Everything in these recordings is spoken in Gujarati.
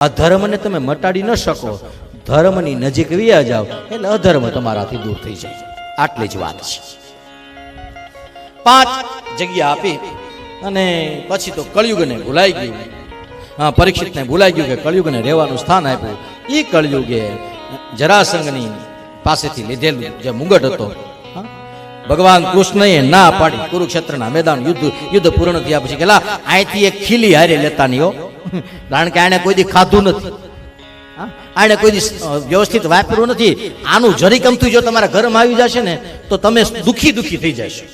આ ધર્મને તમે મટાડી ન શકો. ધર્મની નજીક વ્યા જાઓ, એટલે અધર્મ તમારાથી દૂર થઈ જાય. આટલી જ વાત છે. પાંચ જગ્યા આપી અને પછી તો કળિયુગને ભૂલાઈ ગયું. હા, પરીક્ષિતને ભૂલાઈ ગયું કે કળિયુગને રહેવાનું સ્થાન આપ્યું. એ કળિયુગે જરાસંઘની પાસેથી લીધેલું જે મુગટ હતો ભગવાન કૃષ્ણએ ના પાડી કુરુક્ષેત્રના મેદાન યુદ્ધ યુદ્ધ પૂર્ણ થયા પછી કેલા અહીંથી એક ખીલી હારે લેતા નહીં કારણ કે આને કોઈ દી ખાધું નથી. આને કોઈ વ્યવસ્થિત વાપર્યું નથી. આનું જરી કમતું જો તમારા ઘરમાં આવી જશે ને, તો તમે દુખી દુખી થઈ જશો.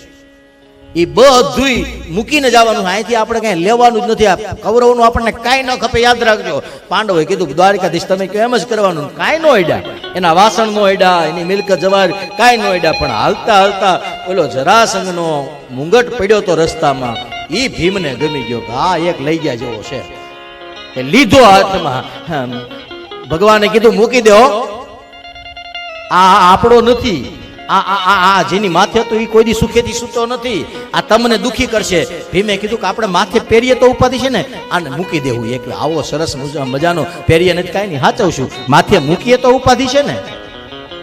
એ બધુંય મૂકીને જવાનું. અહીંથી આપણે કઈ લેવાનું જ નથી. આ કૌરવનું આપણને કાંઈ ન ખપે. યાદ રાખજો. પાંડવે કીધું, દ્વારિકાધીશ, તમે કહો એમ જ કરવાનું? કાંઈ નો અડ્યા એના વાસણ નો અડ્યા એની મિલકત જવાર, કાંઈ નો અડ્યા પણ હાલતા હાલતા ઓલો જરાસંગનો મુંગટ પડ્યો તો રસ્તામાં. એ ભીમને ગમી ગયો આ એક લઈ ગયા જેવો છે. લીધો હાથમાં. ભગવાને કીધું, મૂકી દો. આ આપણો નથી. આ આ આ જેની માથે હતો એ કોઈ દી સુખેથી સૂતો નથી. આ તમને દુખી કરશે. ભીમે કીધું કે આપણે માથે પહેરીએ તો ઉપાધિ છે ને? આને મૂકી દેવું. એક આવો સરસ મજા- મજાનો પહેરીએ નથી કાંઈ નહીં. હાચવશું. માથે મૂકીએ તો ઉપાધિ છે ને?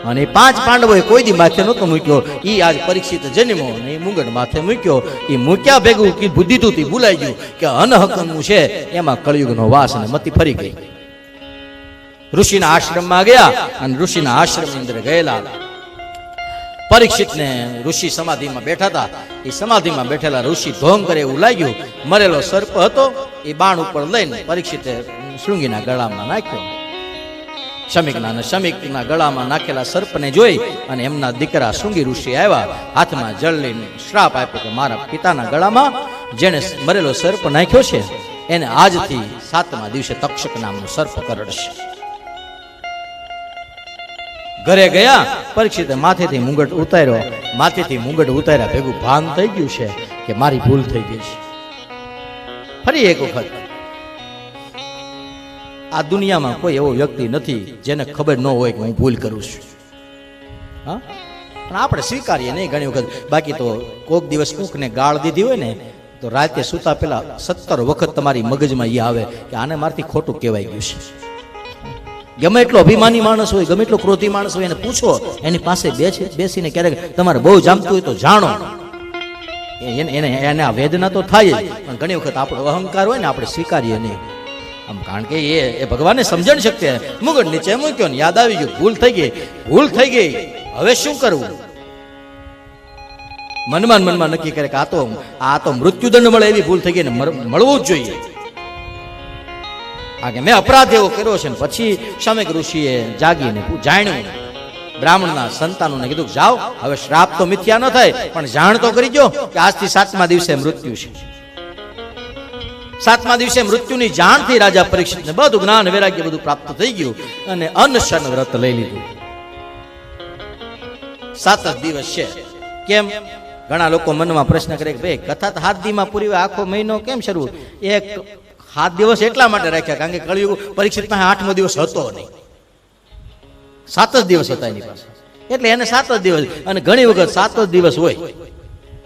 અને પાંચ પાંડવોએ કોઈ દી માથે નહોતો મૂક્યો. એ આજ પરીક્ષિત જન્મો અને એ માથે મૂક્યો. એ મૂક્યા ભેગું કે બુદ્ધિ તૂટી ભૂલાઈ ગયું કે અનહકનું છે. એમાં કળિયુગનો વાસ અને મતી ફરી ગઈ. ઋષિના આશ્રમમાં ગયા અને ઋષિના આશ્રમની અંદર ગયેલા. પરીક્ષિતને ઋષિ સમાધિમાં બેઠા હતા એ સમાધિમાં બેઠેલા ઋષિ ઢોંગ કરે એવું લાગ્યું. મરેલો સર્પ હતો. એ બાણ ઉપર લઈને પરીક્ષિતે શૃંગીના ગળામાં નાખ્યો. શમિકના શમિકના ગળામાં નાખેલા સર્પને જોઈ અને એમના દીકરા શૃંગી ઋષિ આવ્યા. હાથમાં જળ લઈને શ્રાપ આપ્યો કે મારા પિતાના ગળામાં જેણે મરેલો સર્પ નાખ્યો છે, એને આજથી સાતમા દિવસે તક્ષક નામનો સર્પ કરડશે. ઘરે ગયા, પરીક્ષિત માથેથી મુંગટ ઉતાર્યો. માથેથી મુંગટ ઉતાર્યા ભેગું ભાન થઈ ગયું છે કે મારી ભૂલ થઈ ગઈ છે. ફરી એક વખત આ દુનિયામાં કોઈ એવો વ્યક્તિ નથી જેને ખબર ન હોય કે હું ભૂલ કરું છું. હા? પણ આપણે સ્વીકારીએ નહીં ઘણી વખત. બાકી તો કોક દિવસ કોકને ગાળ દીધી હોય ને, તો રાતે સૂતા પહેલા સત્તર વખત તમારી મગજમાં એ આવે કે આને મારથી ખોટું કહેવાય ગયું છે. ગમે એટલો અભિમાની માણસ હોય, ગમે એટલો ક્રોધી માણસ હોય, એને પૂછો, એની પાસે બેસે, બેસીને ક્યારેક તમારે બહુ જામતું હોય તો જાણો. એને એને એને આ વેદના તો થાય જ, પણ ઘણી વખત આપણો અહંકાર હોય ને, આપણે સ્વીકારીએ નહીં. આમ કારણ કે એ એ ભગવાનને સમજણ શક્તિ મુગટ નીચે મૂક્યો ને યાદ આવી ગયું. ભૂલ થઈ ગઈ. ભૂલ થઈ ગઈ. હવે શું કરવું? મનમાં મનમાં નક્કી કરે કે આ તો આ તો મૃત્યુદંડ મળે એવી ભૂલ થઈ ગઈ ને મળવું જ જોઈએ. આ કે મેં અપરાધ એવો કર્યો છે ને પછી શમિક ઋષિએ જાગીને જાણ્યું બ્રાહ્મણના સંતાનોને કીધું જાઓ, હવે શ્રાપ તો મિથ્યા ન થાય, પણ જાણ તો કરી ગયો કે આજથી સાતમા દિવસે મૃત્યુ છે. સાતમા દિવસે મૃત્યુની જાણથી રાજા પરીક્ષિતને બધું જ્ઞાન, વૈરાગ્ય બધું પ્રાપ્ત થઈ ગયું અને અનશન વ્રત લઈ લીધું. સાત જ દિવસ છે. કેમ? ઘણા લોકો મનમાં પ્રશ્ન કરે કે ભાઈ, કથા તો હાથ દીમાં પૂરી આખો મહિનો કેમ શરૂ? એક સાત દિવસ એટલા માટે રાખ્યા, કારણ કે કળિયુગ પરીક્ષિત પાસે આઠમો દિવસ હતો નહીં. સાત જ દિવસ હતા એની પાસે. એટલે એને સાત જ દિવસ, અને ઘણી વખત સાત જ દિવસ હોય.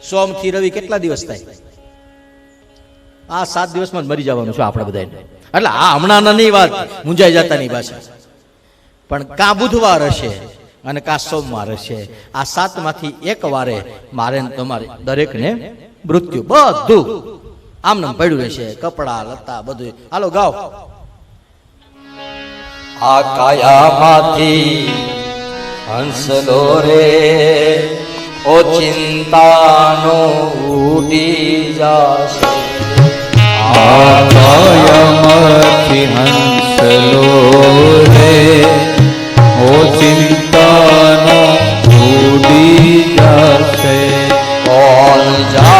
સોમથી રવિ કેટલા દિવસ થાય? આ સાત દિવસમાં જ મરી જવાનું છે આપણે બધાને એટલે આ હમણાં નહીં વાત મુંજાઈ જતાની ભાષા. પણ કા બુધવાર હશે અને કા સોમવાર હશે, આ સાતમાંથી એક વારે મારે તમારે દરેકને મૃત્યુ, બધું. આમને આમ પડ્યું રહેશે, કપડા, લતા બધું હાલો, ગાઓ. આ કાયામાંથી હંસલો રે, ઓ ચિંતાનો ઉડી જાશે. આકાયમાંથી હંસલો રે ઓ ચિંતાનો ઉડી જશે કોણ જાણી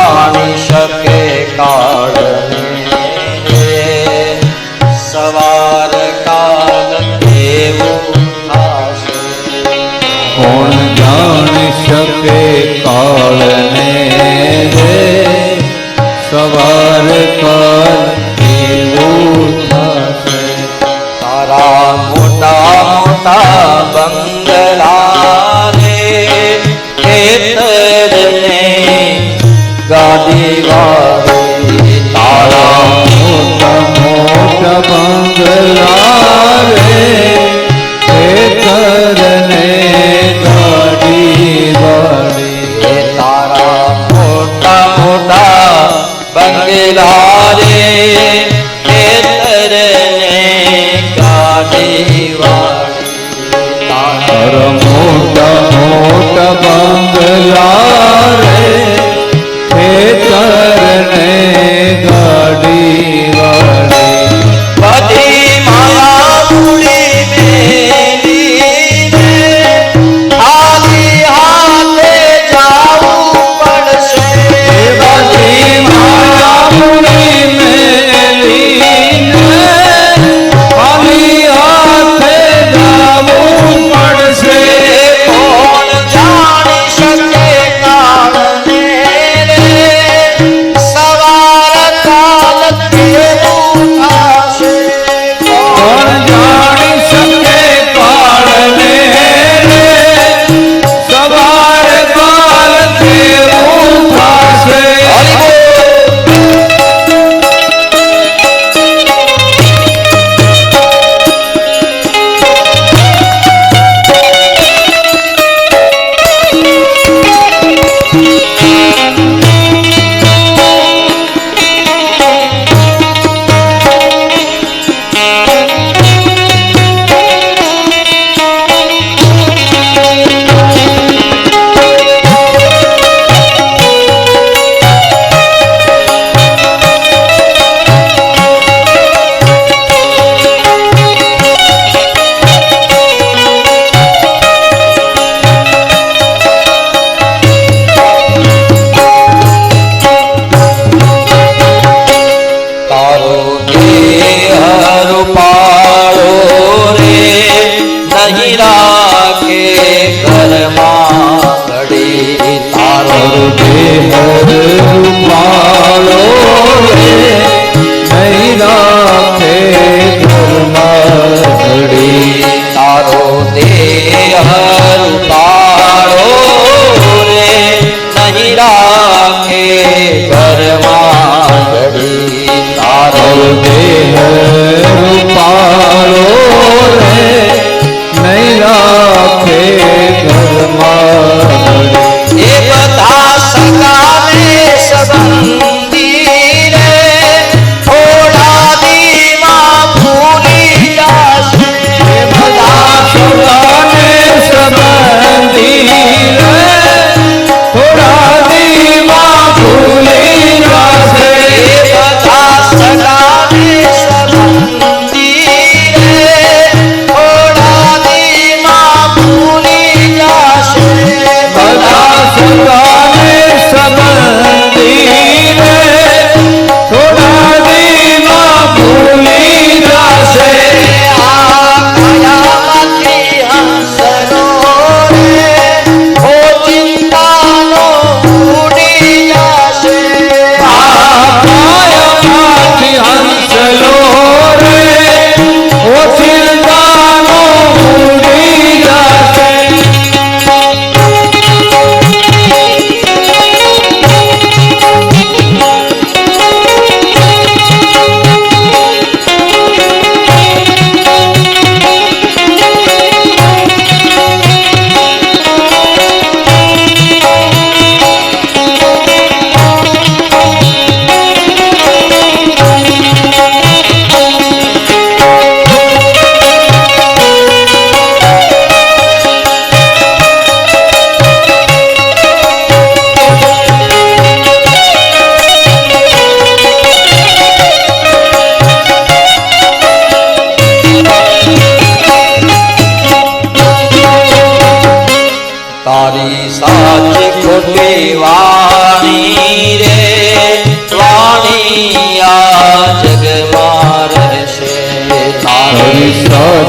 सा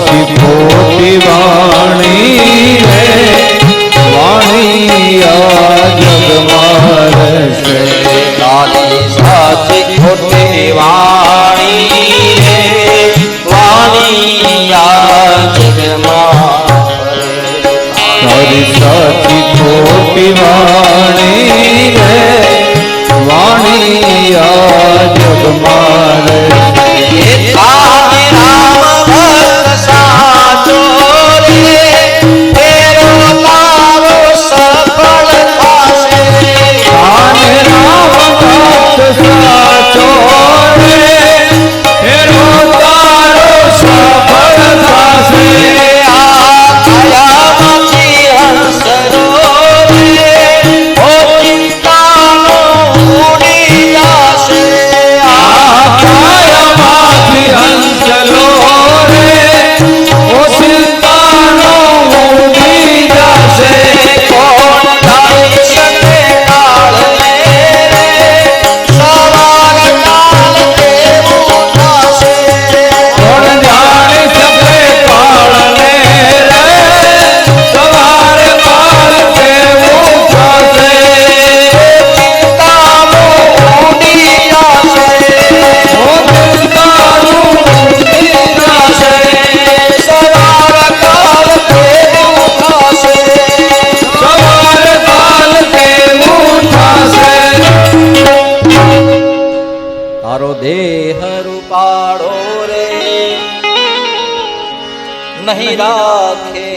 નહીં રાખે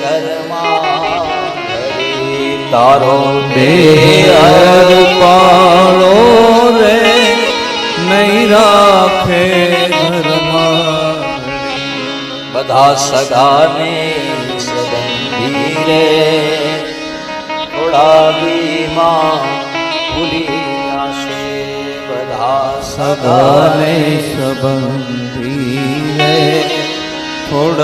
ઘરમાં તારો બેહર પાળો રે. નહીં રાખે ઘરમાં બધા સગાને સદંધી રે. થોડા બીમાં ભૂલી આશે બધા સગાને સબંધી રે. થોડા